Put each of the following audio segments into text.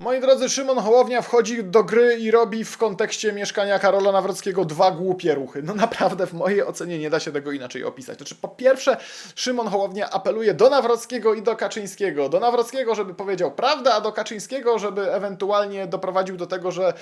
Moi drodzy, Szymon Hołownia wchodzi do gry i robi w kontekście mieszkania Karola Nawrockiego dwa głupie ruchy. No naprawdę, w mojej ocenie nie da się tego inaczej opisać. Znaczy, po pierwsze, Szymon Hołownia apeluje do Nawrockiego i do Kaczyńskiego. Do Nawrockiego, żeby powiedział prawdę, a do Kaczyńskiego, żeby ewentualnie doprowadził do tego, że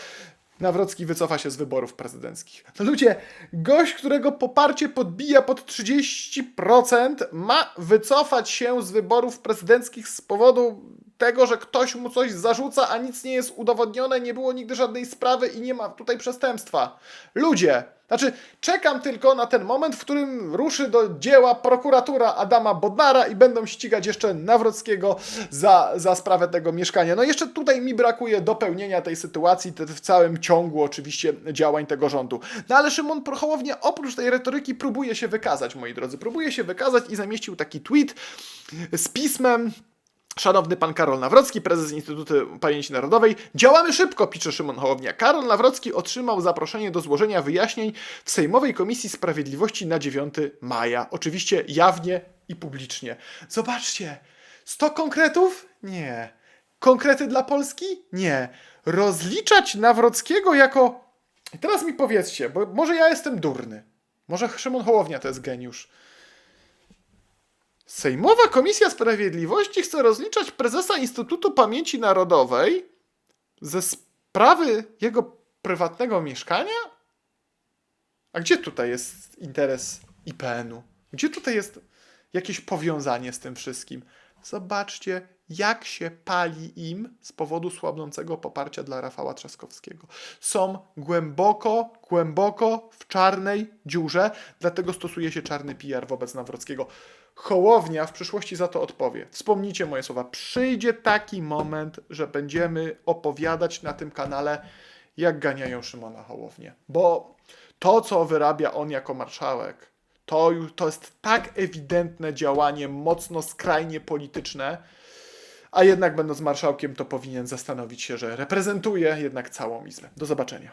Nawrocki wycofa się z wyborów prezydenckich. No ludzie, gość, którego poparcie podbija pod 30%, ma wycofać się z wyborów prezydenckich z powodu tego, że ktoś mu coś zarzuca, a nic nie jest udowodnione, nie było nigdy żadnej sprawy i nie ma tutaj przestępstwa. Ludzie, znaczy czekam tylko na ten moment, w którym ruszy do dzieła prokuratura Adama Bodnara i będą ścigać jeszcze Nawrockiego za, za sprawę tego mieszkania. No jeszcze tutaj mi brakuje dopełnienia tej sytuacji w całym ciągu oczywiście działań tego rządu. No ale Szymon Hołownia oprócz tej retoryki próbuje się wykazać, moi drodzy. Próbuje się wykazać i zamieścił taki tweet z pismem Szanowny pan Karol Nawrocki, prezes Instytutu Pamięci Narodowej. Działamy szybko, pisze Szymon Hołownia. Karol Nawrocki otrzymał zaproszenie do złożenia wyjaśnień w Sejmowej Komisji Sprawiedliwości na 9 maja. Oczywiście jawnie i publicznie. Zobaczcie, 100 konkretów? Nie. Konkrety dla Polski? Nie. Rozliczać Nawrockiego jako... Teraz mi powiedzcie, bo może ja jestem durny. Może Szymon Hołownia to jest geniusz. Sejmowa Komisja Sprawiedliwości chce rozliczać prezesa Instytutu Pamięci Narodowej ze sprawy jego prywatnego mieszkania? A gdzie tutaj jest interes IPN-u? Gdzie tutaj jest jakieś powiązanie z tym wszystkim? Zobaczcie, jak się pali im z powodu słabnącego poparcia dla Rafała Trzaskowskiego. Są głęboko, głęboko w czarnej dziurze, dlatego stosuje się czarny PR wobec Nawrockiego. Hołownia w przyszłości za to odpowie. Wspomnijcie moje słowa. Przyjdzie taki moment, że będziemy opowiadać na tym kanale, jak ganiają Szymona Hołownię. Bo to, co wyrabia on jako marszałek, to, to jest tak ewidentne działanie, mocno skrajnie polityczne, a jednak będąc marszałkiem, to powinien zastanowić się, że reprezentuje jednak całą Izbę. Do zobaczenia.